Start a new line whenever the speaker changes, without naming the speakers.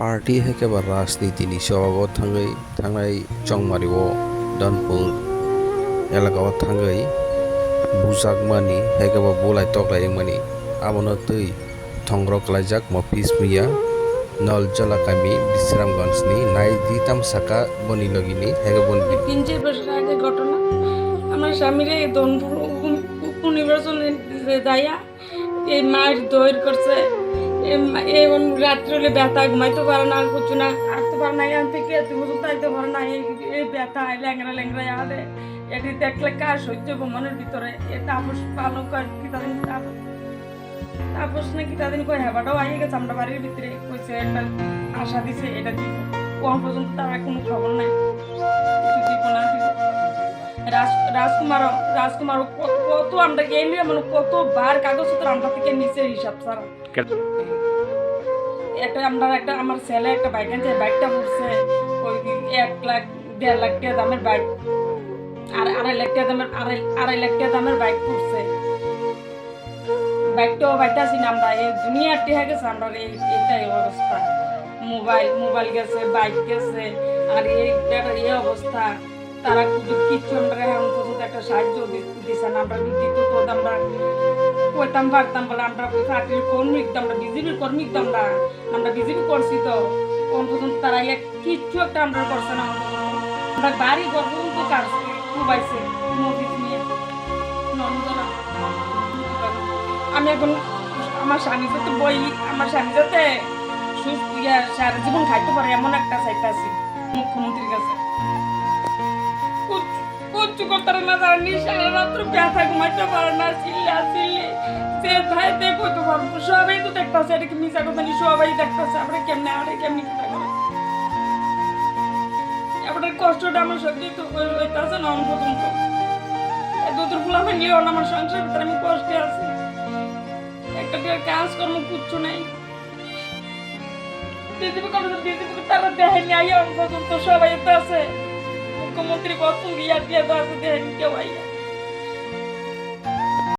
Party हेकेबा राजनीतिनि सभाबाव थाङै थांनाय जंमारिआव दानपुल एलाकायाव थाङै बुजाकमानि हेकेबा बुलाय तग्लायमानि आबनो tui thongrok kalaijak mo pismiya nol jolakami বিশ্রামগঞ্জনি নাই দিতাম সাকা বনি লগিনি হেগে বন
তিন চার বছর আগে ঘটনা আমার স্বামীরে দনপুর উপনির্বাচনে দায়া এই মায়ের দৈর করছে রাত্রে হলে ব্যথা, ঘুমাইতে পারে না, কিছু না, আসতে পারে না, এখান থেকে এত বছর পারে না, এই ব্যথা ল্যাংরা ল্যাংরা আদে এটি দেখলে কার সহ্য মনের ভিতরে। এ তাপস পালন করে কি তাদের তাপস তাপস নাকি তাদের কই হেবাটাও আইয়ে গেছে আমরা বাড়ির ভিতরে। কইছে একটা আশা দিছে, এটা দিব। কোন পর্যন্ত তার কোনো খবর নাই। কিছু দিব না, দিব। রাজকুমার কত কত আমরা এই নিয়ে মানে কতবার কাগজপত্র আমরা থেকে নিচে হিসাব ছাড়া একটা আমরা একটা আমার ছেলে একটা বাইক আনছে বাইকটা পড়ছে ওই এক লাখ, দেড় লাখ টাকা দামের বাইক আর আড়াই লাখ টাকা দামের আড়াই আড়াই লাখ টাকা দামের বাইক পড়ছে। বাইকটাও বাইতাছি না আমরা, এই দুনিয়ার টেহা গেছে, আমরা এই এইটাই অবস্থা। মোবাইল মোবাইল গেছে বাইক গেছে, আর এই এই অবস্থা। তারা কিচ্ছু আমরা সাহায্য দিছে না আমরা দিত আমরা কইতাম পারতাম বলে আমরা পার্টির কর্মী আমরা বিজেপির কর্মী আমরা আমরা বিজেপি করছি তো। কোন পর্যন্ত তারা কিচ্ছু একটা আমরা করছে না। আমরা বাড়ি ঘর পর্যন্ত নিয়ে। আমি এখন আমার স্বামী যাতে বই, আমার স্বামী যাতে সুস্থ সারা জীবন খাইতে পারে, এমন একটা চাইতে আছি, মুখ্যমন্ত্রীর কাছে। করতে না তারা নিঃসারা রাত্র ব্যথা ঘুমাইতে পারে না, চিল্লা চিল্লি। সে ধাইতে কইতে পারব সবাই তো দেখতেছে, এটা কি মিশা কথা নি সবাই দেখতেছে, আমরা কেমনে আরে কেমনি কিতা করে এবারে কষ্টটা আমার সত্যি তো হইতাছে না পর্যন্ত দুটোর ফুলা ফেললেও না আমার সংসার ভিতরে, আমি কষ্টে আছি। একটা দিয়ে কাজ কর্ম কিচ্ছু নেই। দিদিকে কোনো দিদিকে তারা দেখেনি আইয়া পর্যন্ত সবাই তো আছে। মুখ্যমন্ত্রী কত গিয়া দিয়ে তো আছে দেখেনি কেউ আইয়া